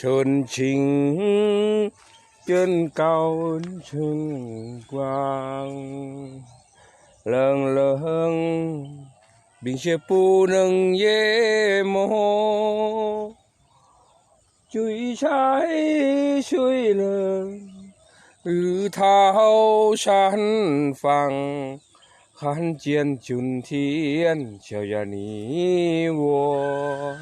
春情远高春光，冷冷冰雪不能淹没，醉在水冷如涛山方，看见春天，悄悄你我。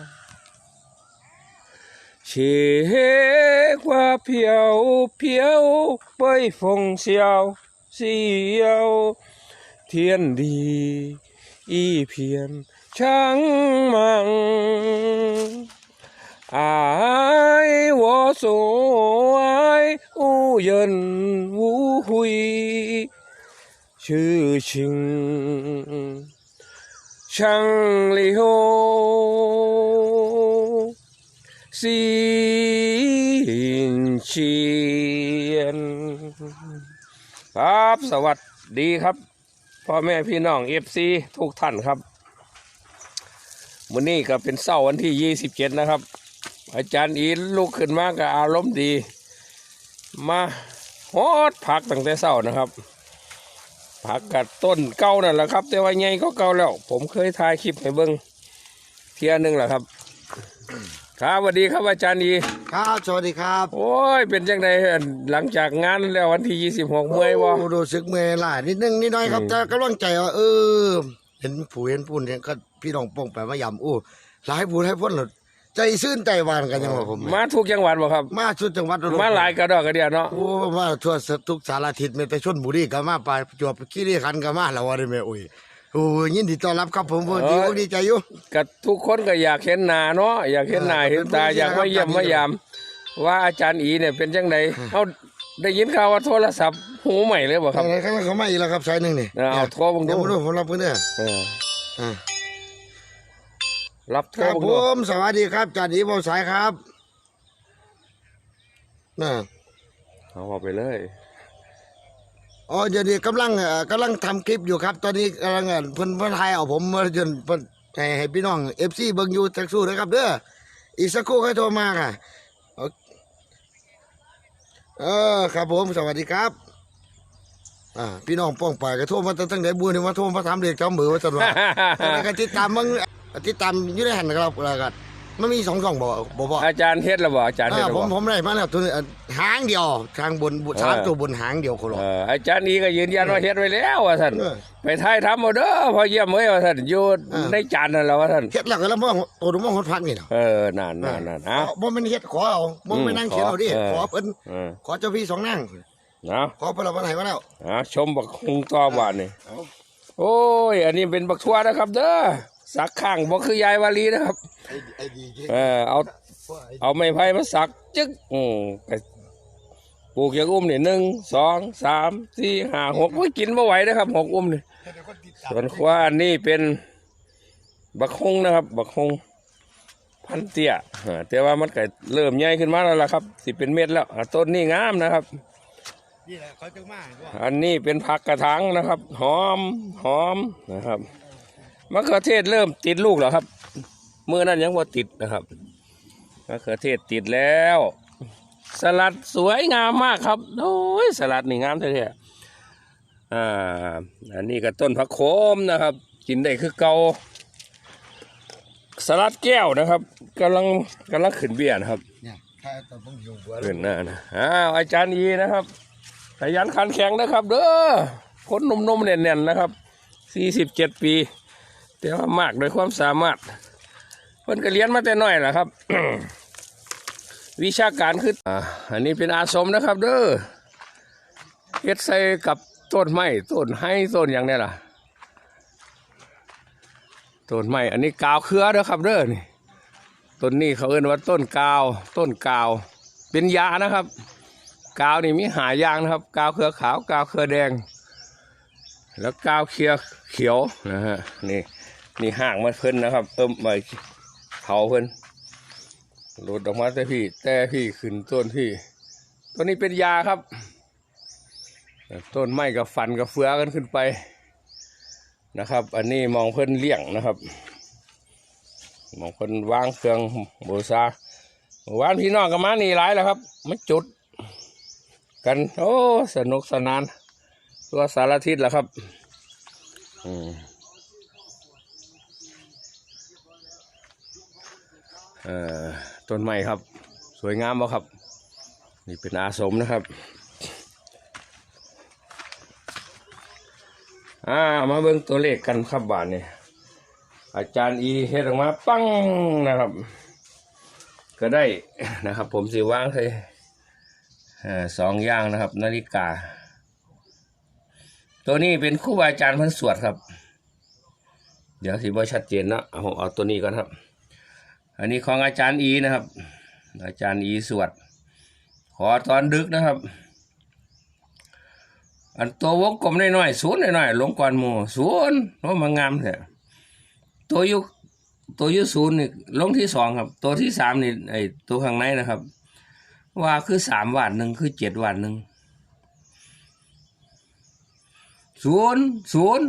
雪花飘飘，北风萧萧，天地一片苍茫。爱我所爱，无怨无悔，痴情长流。 สินเชียน ครับสวัสดีครับพ่อแม่พี่น้องเอฟซีทุกท่านครับวันนี้ก็เป็นเสาร์วันที่ยี่สิบเจ็ดนะครับ อาจารย์อีลุกขึ้นมาก็อารมณ์ดี มาฮอดผักตั้งแต่เช้านะครับผักกับต้นเก่านั่นแหละครับ แต่ว่าไงก็เก่าแล้ว ผมเคยถ่ายคลิปให้เบิ้งเทียหนึงแหละครับ ครับสวัสดีครับอาจารย์อีครับสวัสดีครับ โอ้ยเป็นจังไดหลังจากงานแล้ววันที่26เมื่อยบ่โรู้สึกเมื่อยล้านิดนึงนิดหน้อยครับอืมแต่กำลังใจว่าเออ เห็นผู้เห็นปุ่นเนี่ยก็พี่น้องป้องไปมายำโอ้หลายผู้หลายพ้นหลดใจซื่นใจหวานกันยังว่าผมมาทุกจังหวัดบ่ครับมาสุดจังหวัดมาหลายกระดอกกระเดียเนาะโอ้มาทั่วทุกสารทิศแม้แต่ชนบุรีก็มาไปจวบขี้รีขันก็มาแล้วว่าได้แม่โอ้ย โอ้ยยินดีต้อนรับครับผมผมดีอกดีใจอยู่ก็ทุกคนก็อยากเห็นหน้าเนาะอยากเห็นหน้าเออเห็นตาเป็นผู้อยากมาเยี่ยมที่มายาม ว่าอาจารย์อีเนี่ยเป็นจังไดเฮาได้ยินข่าวว่าโทรศัพท์หูใหม่เลยบ่ครับอะไรข้างหลังเขามาอีกแล้วครับสายหนึ่งนี่เอาเอาโทรบังดูเดี๋ยวผมดูผมรับเพื่อนเด้อเอออ่ารับโทครรับบังผดูมสวัสดีครับจ่าดีบอสายครับน่ะเอาเอาไปเลย อ๋อเดี๋ยวนี้กำลังเอ่อกำลังทำคลิปอยู่ครับ ตอนนี้กำลังเอ่อเพิ่นเพิ่นไทยเอาผมมาจนเพิ่นให้ให้พี่น้องเอฟซีเบิ่งอยู่แท็กสู้นะครับเด้ออีกสักครู่ค่อยโทรมาค่ะโอเออครับผมสวัสดีครับอ่าพี่น้องป้องไปก็โทรมาตั้งแต่บุญนี่มาโทรมาถามเด็กจำเบอร์ว่าจังหวะแล้วก็ติดตามมึงติดตามอยู่ในหันนะครับแล้วก็ มันมีสองช่องบ่บ่บ่อาจารย์เฮ็ดแล้วบ่อาจารย์เฮ็ดอ่าแล้วผมบ่ผมได้มาแล้วตัวนี้อะหางเดียวทางบนบุสามเออตัวบนหางเดียวคนละเอออาจารย์อีก็ยืนยันว่าเฮ็ดไว้แล้วว่าซั่นเออไปถ่ายทำเอาเด้อพอเยี่ยมเอ้ยว่าท่านอยู่เออในจานนั่นแหล้วว่าท่านเฮ็ดแล้วก็แล้วมองตัวดูมองหดพักนี่เนาะเออนั่นนั่นนั่นเอาบ่แม่นเฮ็ดขอเอาบ่แม่นนั่งเขียนเอาดิเออขอเพิ่นเออขอเจ้าพี่สองนางเอาขอเพิ่นเอามาให้มาแล้วเอาชมบักคุงต่อบานนี่เอาโอ้ยอันนี้เป็นบักทั่วนะครับเด้อ สักข้างบ่คือยายวาลีนะครับไอ้ไอ้ดีจริงเออเอาเอาไม้ไผ่มาสักจึ๊กอืมไปปลูกอย่างอุ้มนี่หนึ่งสองสามสี่ห้าหกโอ้ยกินไม่ไหวนะครับหกอุ้มนี่ส่วนขวาอันนี้เป็นบักฮงนะครับ บักฮงพันเตี้ยเออแต่ว่ามันก็เริ่มใหญ่ขึ้นมาแล้วล่ะครับ สิเป็นเม็ดแล้วอะต้นนี้งามนะครับนี่แหละเขาจังมาว่าอันนี้เป็นผักกระถางนะครับ หอมหอมนะครับ มะเขือเทศเริ่มติดลูกแล้วครับเมื่อนั้นยังว่าติดนะครับมะเขือเทศติดแล้ว สลัดสวยงามมากครับโอ้ยสลัดนี่งามแท้ๆอ่าอันนี้ก็ต้นผักโขมนะครับ กินได้คือเกาสลัดแก้วนะครับกำลังกำลังขึ้นเบี้ยนะครับเนี่ยถ้าตอนผมอยู่บัวขึ้นหน้านะอ้าวอาจารย์อีนะครับขยันขันแข็งนะครับ เด้อคนนุ่มๆแน่นๆนะครับสี่สิบเจ็ดปี แต่ว่ามากโดยความสามารถเพิ่นก็เรียนมาแต่น้อยแหละครับ วิชาการคืออ่าอันนี้เป็นอาสมนะครับ เด้อเฮ็ดใส่กับต้นไม้ต้นไห้ต้นอย่างเนี้ยล่ะต้นไม้อันนี้กาวเครือเด้อครับ เด้อนี่ต้นนี้เขาเอิ้นว่าต้นกาว ต้นกาว เป็นยานะครับ กาวนี่มีหายางนะครับ กาวเครือขาว กาวเครือแดง แล้วกาวเครือเขียวนะฮะนี่ นี่ห่างมันเพิ่นนะครับ เอิ่มไปเผาเพิ่นหลุดออกมาแต่พี่ แต่พี่ขึ้นต้นพี่ต้นนี้เป็นยาครับ ต้นไม้กับฟันกับเฟือกันขึ้นไปนะครับ อันนี้มองเพิ่นเลี้ยงนะครับ มองเพิ่นวางเครื่องบูชาวานพี่น้องก็มานี่หลายแล้วครับมาจุด กันโอ้สนุกสนาน ตัวสารทิศแหละครับ อืม เอ่อต้นไม้ครับ สวยงามบ่ครับ นี่เป็นอาสมนะครับอ่ามาเบิ่งตัวเลขกันครับบาทนี่อาจารย์อีเฮ็ดออกมาปังนะครับ ก็ได้นะครับ ผมสิว่างเอ่อสองอย่างนะครับ นาฬิกา ตัวนี้เป็นครูบอาจารย์พันสวดครับ เดี๋ยวสิบ่ชัดเจนนะเอาผมเอาตัวนี้ก่อนครับ อันนี้ของอาจารย์อีนะครับ อาจารย์อีสวด ขอตอนดึกนะครับ อันตัววงกลมน้อยๆศูนย์น้อยๆลงก่อนหมู่ศูนย์เพราะมันงามแท้ตัวยุตัวยุศูนย์นี่ลงที่สองครับ ตัวที่สามนี่ไอตัวข้างในนะครับ ว่าคือสามวาทหนึ่งคือเจ็ดวาทหนึ่งศูนย์ศูนย์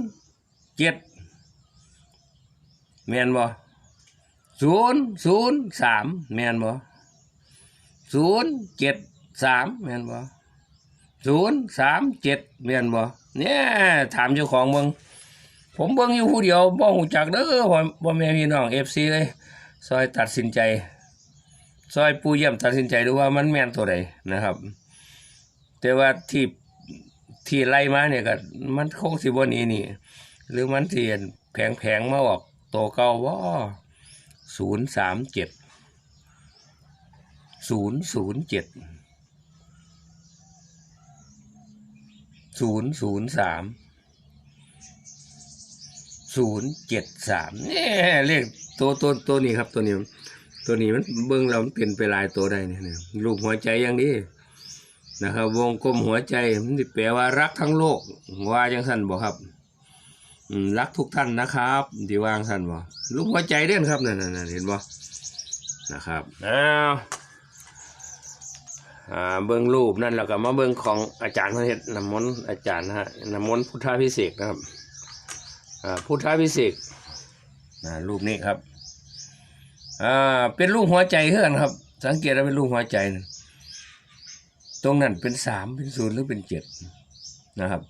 เจ็ดแมนบ่ ศูนย์ศูนย์สามแมนบ่ศูนย์เจ็ดสามแมนบ่ศูนย์สามเจ็ดเมียนบ่เนี่ยถามเจ้าของเบิ่งผมเบิ่งอยู่ผู้เดียวบ่หูจักเด้อพ่อพ่แม่พี่น้องเอฟซีเลยซอยตัดสินใจ ซอยปูเยี่ยมตัดสินใจดูว่ามันแม่นตัวใดนะครับ แต่ว่าที่ที่ไล่มาเนี่ยก็มันคงสิบ่หนี้นี่ หรือมันเทียนแผงแผงมาออกโตเก่าว่า ศูนย์สามเจ็ดศูนย์ศูนย์เจ็ดศูนย์ศูนย์สามศูนย์เจ็ดสามเนี่ยเลขตัวตัวตัวนี้ครับตัวนี้ ตัวนี้มันเบิ้งเราเปลี่ยนไปหลายตัวได้เนี่ยเนี่ยรูปหัวใจอย่างนี้นะครับ วงกลมหัวใจมันแปลว่ารักทั้งโลกว่าจังสันบอกครับ รักทุกท่านนะครับที่วางท่านบอกรูปหัวใจเด่นครับนั่นนั่นเห็นบ่นะครับอ้าวอ่าเบิ้งรูปนั่นแล้วก็มาเบิ้งของอาจารย์พระเทศน้ำมนต์อาจารย์นะฮะน้ำมนต์พุทธพิเศษกนะครับอ่าพุทธพิเศษกอ่ารูปนี้ครับอ่าเป็นรูปหัวใจเฮือนครับ สังเกตว่าเป็นรูปหัวใจนะตรงนั้นเป็นสามเป็นศูนย์หรือเป็นเจ็ดนะครับ